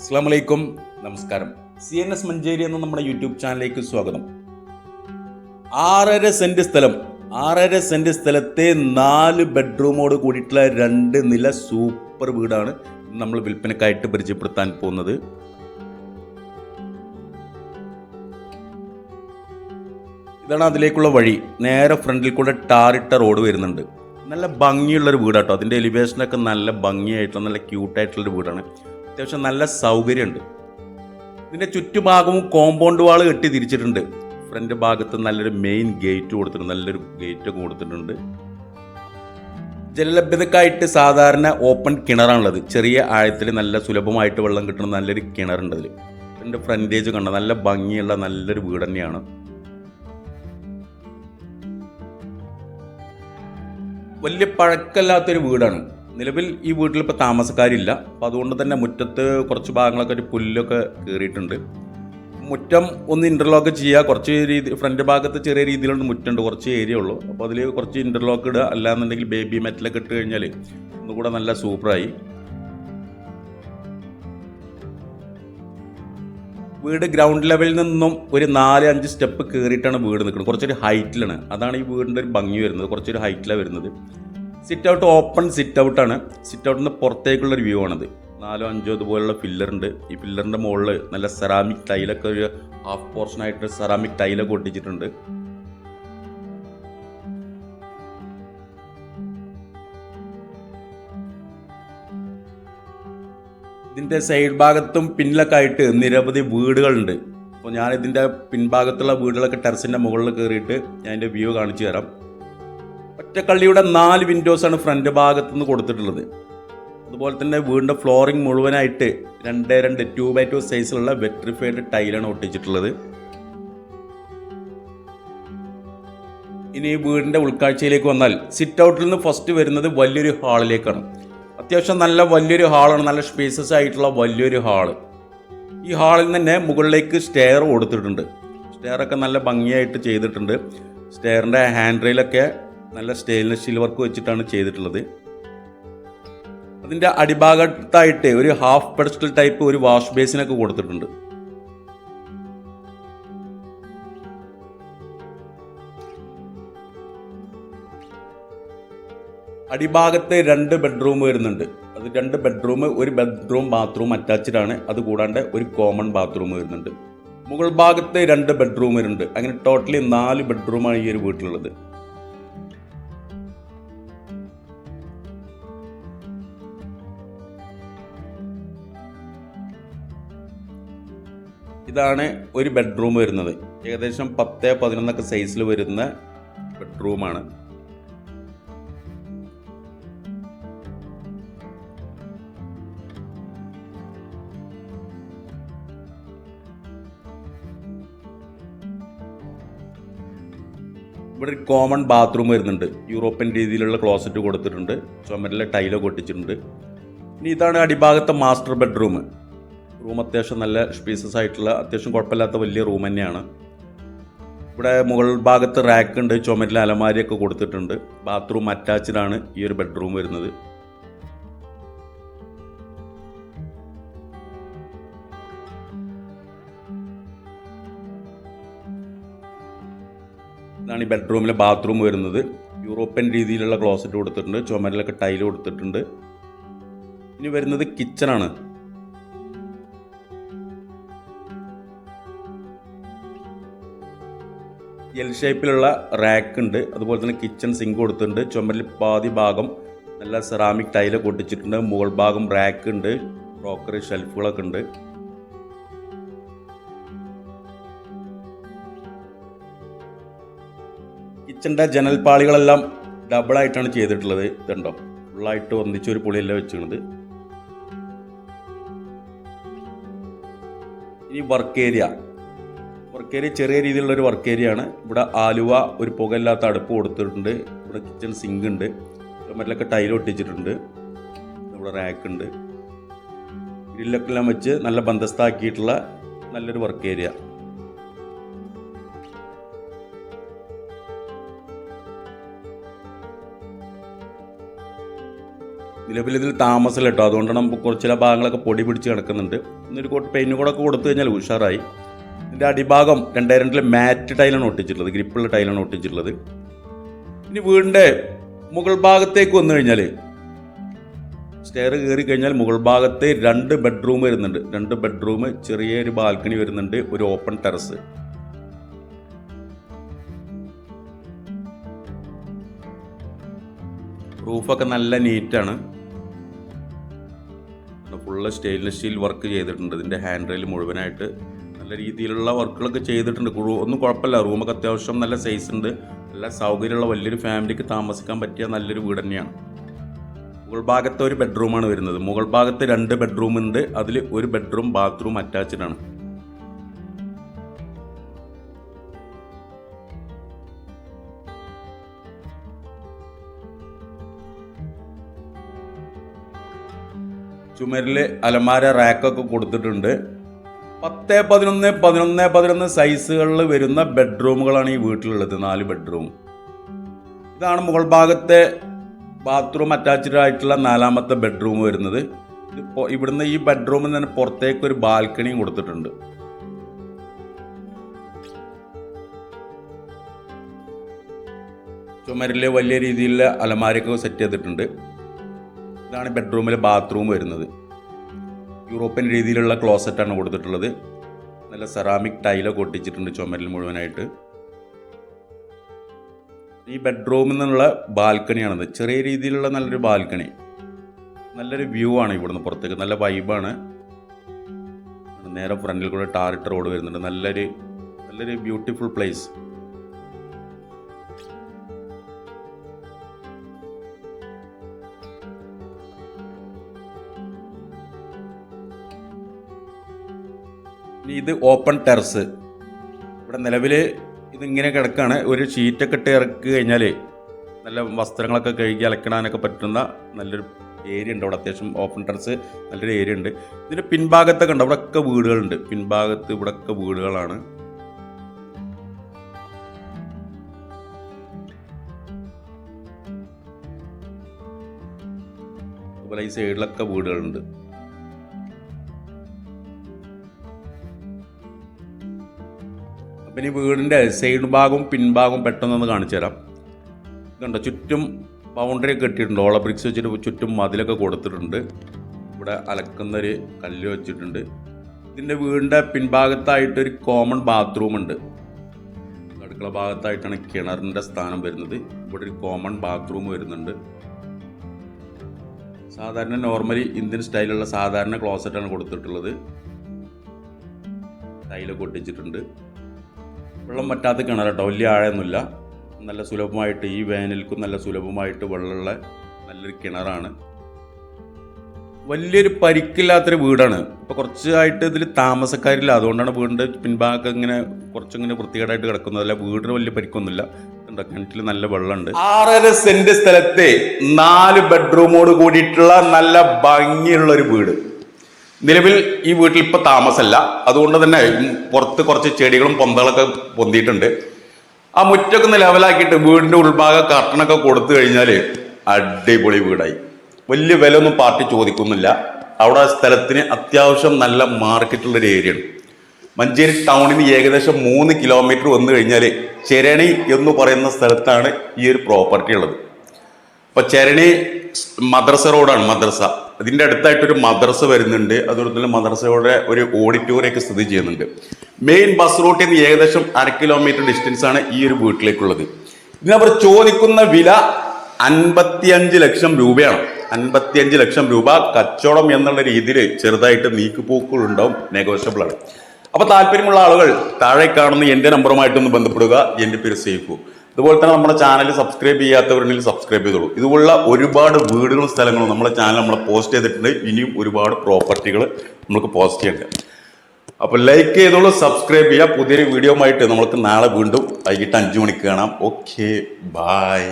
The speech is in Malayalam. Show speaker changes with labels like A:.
A: അസ്സാം വലൈക്കും നമസ്കാരം. സി എൻ എസ് മഞ്ചേരി എന്ന നമ്മുടെ യൂട്യൂബ് ചാനലിലേക്ക് സ്വാഗതം. ആറര സെന്റ് സ്ഥലം ആറര സെന്റ് സ്ഥലത്തെ നാല് ബെഡ്റൂമോട് കൂടിയിട്ടുള്ള രണ്ട് നില സൂപ്പർ വീടാണ് നമ്മൾ വിൽപ്പനക്കായിട്ട് പരിചയപ്പെടുത്താൻ പോകുന്നത്. ഇതാണ് അതിലേക്കുള്ള വഴി. നേരെ ഫ്രണ്ടിൽ കൂടെ ടാറിട്ട റോഡ് വരുന്നുണ്ട്. നല്ല ഭംഗിയുള്ളൊരു വീടാട്ടോ. അതിന്റെ എലിവേഷനൊക്കെ നല്ല ഭംഗിയായിട്ടുള്ള നല്ല ക്യൂട്ടായിട്ടുള്ളൊരു വീടാണ്. അത്യാവശ്യം നല്ല സൗകര്യമുണ്ട്. ഇതിന്റെ ചുറ്റുഭാഗവും കോമ്പൗണ്ട് വാൾ കെട്ടി തിരിച്ചിട്ടുണ്ട്. ഫ്രണ്ട് ഭാഗത്ത് നല്ലൊരു മെയിൻ ഗേറ്റ് കൊടുത്തിട്ടുണ്ട് നല്ലൊരു ഗേറ്റ് കൊടുത്തിട്ടുണ്ട്. ജലലഭ്യതക്കായിട്ട് സാധാരണ ഓപ്പൺ കിണറാണുള്ളത്. ചെറിയ ആഴത്തിൽ നല്ല സുലഭമായിട്ട് വെള്ളം കിട്ടുന്ന നല്ലൊരു കിണറുണ്ട് അതിൽ ഇതിന്റെ ഫ്രണ്ടേജ് കണ്ട? നല്ല ഭംഗിയുള്ള നല്ലൊരു വീട് തന്നെയാണ്. വലിയ പഴക്കമില്ലാത്തൊരു വീടാണ്. നിലവിൽ ഈ വീട്ടിൽ ഇപ്പോൾ താമസക്കാരില്ല. അപ്പം അതുകൊണ്ട് തന്നെ മുറ്റത്ത് കുറച്ച് ഭാഗങ്ങളൊക്കെ ഒരു പുല്ലൊക്കെ കയറിയിട്ടുണ്ട് മുറ്റം ഒന്ന് ഇന്റർലോക്ക് ചെയ്യുക കുറച്ച് രീതി ഫ്രണ്ട് ഭാഗത്ത് ചെറിയ രീതിയിലുള്ള മുറ്റുണ്ട്. കുറച്ച് ഏരിയ ഉള്ളൂ. അപ്പോൾ അതിൽ കുറച്ച് ഇന്റർലോക്ക് ഇടുക. അല്ലാന്നുണ്ടെങ്കിൽ ബേബി മെറ്റലൊക്കെ ഇട്ട് കഴിഞ്ഞാൽ ഒന്നുകൂടെ നല്ല സൂപ്പറായി വീട് ഗ്രൗണ്ട് ലെവലിൽ നിന്നും ഒരു നാല് അഞ്ച് സ്റ്റെപ്പ് കയറിയിട്ടാണ് വീട് നിൽക്കുന്നത്. കുറച്ചൊരു ഹൈറ്റിലാണ് അതാണ് ഈ വീടിന്റെ ഒരു ഭംഗി വരുന്നത്. കുറച്ചൊരു ഹൈറ്റിലാണ് വരുന്നത്. സിറ്റ് ഔട്ട് ഓപ്പൺ സിറ്റ് ഔട്ടാണ് സിറ്റ് ഔട്ടിന്റെ പുറത്തേക്കുള്ളൊരു വ്യൂ ആണത്. നാലോ അഞ്ചോ ഇതുപോലുള്ള പില്ലറുണ്ട് ഈ പില്ലറിന്റെ മുകളിൽ നല്ല സെറാമിക് ടൈലൊക്കെ ഒരു ഹാഫ് പോർഷനായിട്ട് സെറാമിക് ടൈലൊക്കെ ഒട്ടിച്ചിട്ടുണ്ട്. ഇതിന്റെ സൈഡ് ഭാഗത്തും പിന്നിലൊക്കെ ആയിട്ട് നിരവധി വീടുകളുണ്ട്. അപ്പോൾ ഞാൻ ഇതിന്റെ പിൻഭാഗത്തുള്ള വീടുകളൊക്കെ ടെറസിന്റെ മുകളിൽ കയറിയിട്ട് ഞാൻ എന്റെ വ്യൂ കാണിച്ചു തരാം. ഒറ്റക്കള്ളിയുടെ നാല് വിൻഡോസാണ് ഫ്രണ്ട് ഭാഗത്തു നിന്ന് കൊടുത്തിട്ടുള്ളത്. അതുപോലെ തന്നെ വീടിന്റെ ഫ്ലോറിംഗ് മുഴുവനായിട്ട് രണ്ട് രണ്ട് ടു ബൈ ടു സൈസിലുള്ള വെട്രിഫൈഡ് ടൈലാണ് ഒട്ടിച്ചിട്ടുള്ളത്. ഇനി വീടിന്റെ ഉൾക്കാഴ്ചയിലേക്ക് വന്നാൽ സിറ്റ് ഔട്ടിൽ നിന്ന് ഫസ്റ്റ് വരുന്നത് വലിയൊരു ഹാളിലേക്കാണ് അത്യാവശ്യം നല്ല വലിയൊരു ഹാളാണ് നല്ല സ്പേസസ് ആയിട്ടുള്ള വലിയൊരു ഹാൾ ഈ ഹാളിൽ തന്നെ മുകളിലേക്ക് സ്റ്റെയർ കൊടുത്തിട്ടുണ്ട്. സ്റ്റെയറൊക്കെ നല്ല ഭംഗിയായിട്ട് ചെയ്തിട്ടുണ്ട്. സ്റ്റെയറിന്റെ ഹാൻഡ് റെയിലൊക്കെ നല്ല സ്റ്റെയിൻലെസ് സ്റ്റീൽ വർക്ക് വെച്ചിട്ടാണ് ചെയ്തിട്ടുള്ളത്. അതിന്റെ അടിഭാഗത്തായിട്ട് ഒരു ഹാഫ് പെഡസ്റ്റൽ ടൈപ്പ് ഒരു വാഷ് ബേസിനൊക്കെ കൊടുത്തിട്ടുണ്ട്. അടിഭാഗത്ത് രണ്ട് ബെഡ്റൂം വരുന്നുണ്ട്. അത് രണ്ട് ബെഡ്റൂം ഒരു ബെഡ്റൂം ബാത്റൂം അറ്റാച്ച്ഡ് ആണ്. അത് കൂടാണ്ട് ഒരു കോമൺ ബാത്റൂം വരുന്നുണ്ട്. മുകൾ ഭാഗത്ത് രണ്ട് ബെഡ്റൂം വരുന്നുണ്ട്. അങ്ങനെ ടോട്ടലി നാല് ബെഡ്റൂമാണ് ഈ ഒരു വീട്ടിലുള്ളത്. ഇതാണ് ഒരു ബെഡ്റൂം വരുന്നത്. ഏകദേശം പത്ത് പതിനൊന്നൊക്കെ സൈസിൽ വരുന്ന ബെഡ്റൂമാണ് ഇവിടെ ഒരു കോമൺ ബാത്റൂം വരുന്നുണ്ട്. യൂറോപ്യൻ രീതിയിലുള്ള ക്ലോസറ്റ് കൊടുത്തിട്ടുണ്ട്. ചുമരിലെ ടൈലൊക്കെ ഒട്ടിച്ചിട്ടുണ്ട്. ഇനി ഇതാണ് അടിഭാഗത്തെ മാസ്റ്റർ ബെഡ്റൂം റൂം അത്യാവശ്യം നല്ല സ്പേസസ് ആയിട്ടുള്ള അത്യാവശ്യം കുഴപ്പമില്ലാത്ത വലിയ റൂം തന്നെയാണ്. ഇവിടെ മുകൾ ഭാഗത്ത് റാക്ക് ഉണ്ട് ചുമരിൽ അലമാരിയൊക്കെ കൊടുത്തിട്ടുണ്ട്. ബാത്റൂം അറ്റാച്ച്ഡ് ആണ് ഈ ഒരു ബെഡ്റൂം വരുന്നത്. ഇതാണ് ഈ ബെഡ്റൂമിലെ ബാത്റൂം വരുന്നത്. യൂറോപ്യൻ രീതിയിലുള്ള ക്ലോസറ്റ് കൊടുത്തിട്ടുണ്ട് ചുമരിലൊക്കെ ടൈൽ കൊടുത്തിട്ടുണ്ട്. ഇനി വരുന്നത് കിച്ചണാണ് എൽ ഷേപ്പിലുള്ള റാക്ക് ഉണ്ട്. അതുപോലെ തന്നെ കിച്ചൺ സിങ്ക് കൊടുത്തിട്ടുണ്ട്. ചുമരിൽ പാതി ഭാഗം നല്ല സെറാമിക് ടൈൽ കൊട്ടിച്ചിട്ടുണ്ട് മുകൾ ഭാഗം റാക്ക് ഉണ്ട്. ക്രോക്കറി ഷെൽഫുകളൊക്കെ ഉണ്ട്. കിച്ചന്റെ ജനൽപ്പാളികളെല്ലാം ഡബിളായിട്ടാണ് ചെയ്തിട്ടുള്ളത്. ഇതുണ്ടോ? ഫുള്ളായിട്ട് ഒന്നിച്ചൊരു പുളിയല്ല വെച്ചിരുന്നത് ഇനി വർക്ക് ഏരിയ വർക്ക് ഏരിയ ചെറിയ രീതിയിലുള്ള ഒരു വർക്ക് ഏരിയ ആണ്. ഇവിടെ ആലുവ ഒരു പുകയില്ലാത്ത അടുപ്പ് കൊടുത്തിട്ടുണ്ട്. ഇവിടെ കിച്ചൺ സിങ്ക് ഉണ്ട്. മറ്റൊക്കെ ടൈൽ ഒട്ടിച്ചിട്ടുണ്ട്. ഇവിടെ റാക്ക് ഉണ്ട്. ഗ്രില്ലൊക്കെ എല്ലാം വെച്ച് നല്ല ബന്ധസ്ഥാക്കിയിട്ടുള്ള നല്ലൊരു വർക്ക് ഏരിയ നിലവിൽ ഇതിൽ കേട്ടോ. അതുകൊണ്ടാണ് നമുക്ക് കുറച്ച് ചില ഭാഗങ്ങളൊക്കെ പൊടി പിടിച്ച് കിടക്കുന്നുണ്ട്. ഇന്നൊരു കോട്ട് പെയിന്റ് കൂടെ ഒക്കെ കൊടുത്തു കഴിഞ്ഞാൽ ഉഷാറായി. ഇതിന്റെ അടിഭാഗം രണ്ടേ രണ്ടിൽ മാറ്റ് ടൈലാണ് ഒട്ടിച്ചിട്ടുള്ളത് ഗ്രിപ്പുള്ള ടൈലാണ് ഒട്ടിച്ചിട്ടുള്ളത്. ഇനി വീടിന്റെ മുകൾ ഭാഗത്തേക്ക് വന്നു കഴിഞ്ഞാൽ സ്റ്റെയർ കയറി കഴിഞ്ഞാൽ മുകൾ ഭാഗത്ത് രണ്ട് ബെഡ്റൂം വരുന്നുണ്ട്. രണ്ട് ബെഡ്റൂം ചെറിയൊരു ബാൽക്കണി വരുന്നുണ്ട് ഒരു ഓപ്പൺ ടെറസ് റൂഫൊക്കെ നല്ല നീറ്റാണ് ഫുള്ള് സ്റ്റെയിൻലെസ് സ്റ്റീൽ വർക്ക് ചെയ്തിട്ടുണ്ട്. ഇതിന്റെ ഹാൻഡ് റെയിൽ മുഴുവനായിട്ട് നല്ല രീതിയിലുള്ള വർക്കുകളൊക്കെ ചെയ്തിട്ടുണ്ട്. ഒന്നും കുഴപ്പമില്ല. റൂമൊക്കെ അത്യാവശ്യം നല്ല സൈസ് ഉണ്ട്. നല്ല സൗകര്യമുള്ള വലിയൊരു ഫാമിലിക്ക് താമസിക്കാൻ പറ്റിയ നല്ലൊരു വീട് തന്നെയാണ്. മുകൾ ഭാഗത്ത് ഒരു ബെഡ്റൂമാണ് വരുന്നത്. മുകൾ ഭാഗത്ത് രണ്ട് ബെഡ്റൂം ഉണ്ട്. അതിൽ ഒരു ബെഡ്റൂം ബാത്റൂം അറ്റാച്ച്ഡ് ആണ്. ചുമരിൽ അലമാര റാക്കൊക്കെ കൊടുത്തിട്ടുണ്ട്. പത്ത് പതിനൊന്ന് പതിനൊന്ന് പതിനൊന്ന് സൈസുകളിൽ വരുന്ന ബെഡ്റൂമുകളാണ് ഈ വീട്ടിലുള്ളത് നാല് ബെഡ്റൂം. ഇതാണ് മുകൾ ഭാഗത്തെ ബാത്റൂം അറ്റാച്ച്ഡ് ആയിട്ടുള്ള നാലാമത്തെ ബെഡ്റൂം വരുന്നത്. ഇപ്പോൾ ഇവിടുന്ന് ഈ ബെഡ്റൂമിൽ തന്നെ പുറത്തേക്ക് ഒരു ബാൽക്കണിയും കൊടുത്തിട്ടുണ്ട്. ചുമരിൽ വലിയ രീതിയിലുള്ള അലമാരയൊക്കെ സെറ്റ് ചെയ്തിട്ടുണ്ട്. ഇതാണ് ബെഡ്റൂമിലെ ബാത്റൂം വരുന്നത്. യൂറോപ്യൻ രീതിയിലുള്ള ക്ലോസറ്റാണ് കൊടുത്തിട്ടുള്ളത്. നല്ല സെറാമിക് ടൈലൊക്കെ ഒട്ടിച്ചിട്ടുണ്ട് ചുമരിൽ മുഴുവനായിട്ട്. ഈ ബെഡ്റൂമിൽ നിന്നുള്ള ബാൽക്കണിയാണത് ചെറിയ രീതിയിലുള്ള നല്ലൊരു ബാൽക്കണി നല്ലൊരു വ്യൂ ആണ് ഇവിടുന്ന് പുറത്തേക്ക്. നല്ല വൈബാണ് നേരെ ഫ്രണ്ടിൽ കൂടെ ടാറിട്ട് റോഡ് വരുന്നുണ്ട്. നല്ലൊരു നല്ലൊരു ബ്യൂട്ടിഫുൾ പ്ലേസ് ഇനി ഇത് ഓപ്പൺ ടെറസ് ഇവിടെ നിലവിൽ ഇതിങ്ങനെ കിടക്കുകയാണ് ഒരു ഷീറ്റൊക്കെ ഇട്ട് ഇറക്കി കഴിഞ്ഞാൽ നല്ല വസ്ത്രങ്ങളൊക്കെ കഴുകി അലക്കിടാനൊക്കെ പറ്റുന്ന നല്ലൊരു ഏരിയ ഉണ്ട്. അവിടെ അത്യാവശ്യം ഓപ്പൺ ടെറസ് നല്ലൊരു ഏരിയ ഉണ്ട്. ഇതിന്റെ പിൻഭാഗത്തൊക്കെ ഉണ്ട്. അവിടെയൊക്കെ വീടുകളുണ്ട്. പിൻഭാഗത്ത് ഇവിടെയൊക്കെ വീടുകളാണ്. അതുപോലെ ഈ സൈഡിലൊക്കെ വീടുകളുണ്ട്. ഇനി വീടിന്റെ സൈഡ് ഭാഗവും പിൻഭാഗവും പെട്ടെന്നൊന്ന് കാണിച്ചു തരാം. കണ്ടോ ചുറ്റും ബൗണ്ടറി ഒക്കെ കെട്ടിയിട്ടുണ്ട്. ഓള ബ്രിക്സ് വെച്ചിട്ട് ചുറ്റും മതിലൊക്കെ കൊടുത്തിട്ടുണ്ട്. ഇവിടെ അലക്കുന്നൊരു കല്ല് വെച്ചിട്ടുണ്ട്. ഇതിന്റെ വീടിന്റെ പിൻഭാഗത്തായിട്ടൊരു കോമൺ ബാത്റൂം ഉണ്ട്. അടുക്കള ഭാഗത്തായിട്ടാണ് കിണറിന്റെ സ്ഥാനം വരുന്നത്. ഇവിടെ ഒരു കോമൺ ബാത്റൂം വരുന്നുണ്ട്. സാധാരണ നോർമലി ഇന്ത്യൻ സ്റ്റൈലുള്ള സാധാരണ ക്ലോസറ്റാണ് കൊടുത്തിട്ടുള്ളത്. ടൈലൊക്കെ ഒട്ടിച്ചിട്ടുണ്ട്. വെള്ളം പറ്റാത്ത കിണർ കേട്ടോ വലിയ ആഴമൊന്നുമില്ല. നല്ല സുലഭമായിട്ട് ഈ വേനൽക്കും നല്ല സുലഭമായിട്ട് വെള്ളമുള്ള നല്ലൊരു കിണറാണ്. വലിയൊരു പരിക്കില്ലാത്തൊരു വീടാണ്. ഇപ്പോൾ കുറച്ചായിട്ട് ഇതിൽ താമസക്കാരില്ല. അതുകൊണ്ടാണ് വീടിന്റെ പിൻഭാഗം ഇങ്ങനെ കുറച്ചിങ്ങനെ വൃത്തികേടായിട്ട് കിടക്കുന്നത്. അല്ല വീടിന് വലിയ പരിക്കൊന്നുമില്ല. കിണറ്റിൽ നല്ല വെള്ളമുണ്ട്. ആറര സെന്റ് സ്ഥലത്തെ നാല് ബെഡ്റൂമോട് കൂടിയിട്ടുള്ള നല്ല ഭംഗിയുള്ള ഒരു വീട്. നിലവിൽ ഈ വീട്ടിൽ ഇപ്പൊ താമസമല്ല അതുകൊണ്ട് തന്നെ പുറത്ത് കുറച്ച് ചെടികളും പൊന്തകളൊക്കെ പൊന്തിയിട്ടുണ്ട്. ആ മുറ്റൊക്കെ ലെവലാക്കിയിട്ട് വീടിന്റെ ഉൾഭാഗം കർട്ടനൊക്കെ കൊടുത്തു കഴിഞ്ഞാൽ അടിപൊളി വീടായി. വലിയ വില ഒന്നും പാർട്ടി ചോദിക്കുന്നില്ല. അവിടെ സ്ഥലത്തിന് അത്യാവശ്യം നല്ല മാർക്കറ്റുള്ള ഒരു ഏരിയയാണ്. മഞ്ചേരി ടൗണിൽ നിന്ന് ഏകദേശം മൂന്ന് കിലോമീറ്റർ വന്നു കഴിഞ്ഞാൽ ചെരണി എന്ന് പറയുന്ന സ്ഥലത്താണ് ഈ ഒരു പ്രോപ്പർട്ടി ഉള്ളത്. അപ്പോൾ ചെരണി മദ്രസ റോഡാണ് മദ്രസ. അതിന്റെ അടുത്തായിട്ടൊരു മദ്രസ വരുന്നുണ്ട്. അതുപോലെ തന്നെ മദ്രസയുടെ ഒരു ഓഡിറ്റോറിയം ഒക്കെ സ്ഥിതി ചെയ്യുന്നുണ്ട്. മെയിൻ ബസ് റൂട്ടിൽ നിന്ന് ഏകദേശം അര കിലോമീറ്റർ ഡിസ്റ്റൻസ് ആണ് ഈ ഒരു വീട്ടിലേക്കുള്ളത്. ഇതിനവർ ചോദിക്കുന്ന വില അൻപത്തിയഞ്ച് ലക്ഷം രൂപയാണ്. അൻപത്തിയഞ്ച് ലക്ഷം രൂപ കച്ചവടം എന്നുള്ള രീതിയിൽ ചെറുതായിട്ട് നീക്കുപോക്കുകൾ ഉണ്ടാവും നെഗോഷ്യബിൾ ആണ്. അപ്പൊ താല്പര്യമുള്ള ആളുകൾ താഴെ കാണുന്ന എന്റെ നമ്പറുമായിട്ടൊന്ന് ബന്ധപ്പെടുക. എന്റെ പേര് സേഫു. അതുപോലെ തന്നെ നമ്മുടെ ചാനൽ സബ്സ്ക്രൈബ് ചെയ്യാത്തവരുണ്ടെങ്കിൽ സബ്സ്ക്രൈബ് ചെയ്തോളൂ. ഇതുപോലുള്ള ഒരുപാട് വീടുകളും സ്ഥലങ്ങളും നമ്മുടെ ചാനൽ നമ്മൾ പോസ്റ്റ് ചെയ്തിട്ടുണ്ട്. ഇനിയും ഒരുപാട് പ്രോപ്പർട്ടികൾ നമുക്ക് പോസ്റ്റ് ചെയ്യേണ്ടത് അപ്പോൾ ലൈക്ക് ചെയ്തോളൂ സബ്സ്ക്രൈബ് ചെയ്യുക പുതിയൊരു വീഡിയോ ആയിട്ട് നമുക്ക് നാളെ വീണ്ടും വൈകിട്ട് അഞ്ചു മണിക്ക് കാണാം. Okay bye